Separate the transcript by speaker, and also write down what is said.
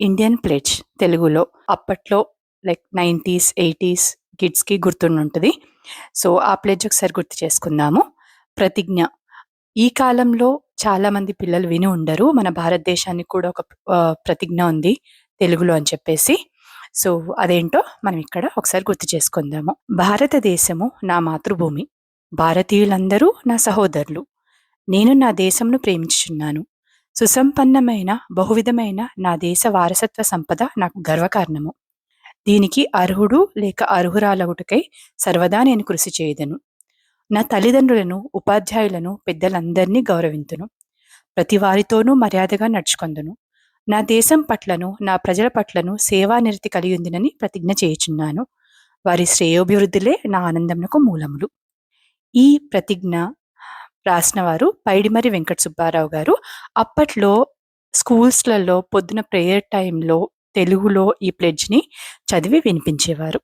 Speaker 1: Indian pledge తెలుగులో అప్పట్లో like nineties eighties కిడ్స్కి గుర్తుండుంటుంది. సో ఆ ప్లేజ్ ఒకసారి గుర్తు చేసుకుందాము. ప్రతిజ్ఞ. ఈ కాలంలో చాలామంది పిల్లలు విని ఉండరు. మన భారతదేశానికి కూడా ఒక ప్రతిజ్ఞ ఉంది తెలుగులో అని చెప్పేసి. సో అదేంటో మనం ఇక్కడ ఒకసారి గుర్తు చేసుకుందాము. భారతదేశము నా మాతృభూమి. భారతీయులందరూ నా సహోదరులు. నేను నా దేశంను ప్రేమించుచున్నాను. సుసంపన్నమైన బహువిధమైన నా దేశ వారసత్వ సంపద నాకు గర్వకారణము. దీనికి అర్హుడు లేక అర్హురాలగుటకై సర్వదా నేను కృషి చేయదను. నా తల్లిదండ్రులను ఉపాధ్యాయులను పెద్దలందరినీ గౌరవింతును. ప్రతి వారితోనూ మర్యాదగా నడుచుకొందును. నా దేశం పట్లను నా ప్రజల పట్లను సేవానిరతి కలిగి ఉందినని ప్రతిజ్ఞ చేయుచున్నాను. వారి శ్రేయోభివృద్ధులే నా ఆనందమునకు మూలములు. ఈ ప్రతిజ్ఞ రాసినవారు పైడిమరి వెంకట సుబ్బారావు గారు. అప్పట్లో స్కూల్స్లలో పొద్దున ప్రేయర్ టైంలో తెలుగులో ఈ ప్లెడ్జ్ని చదివి వినిపించేవారు.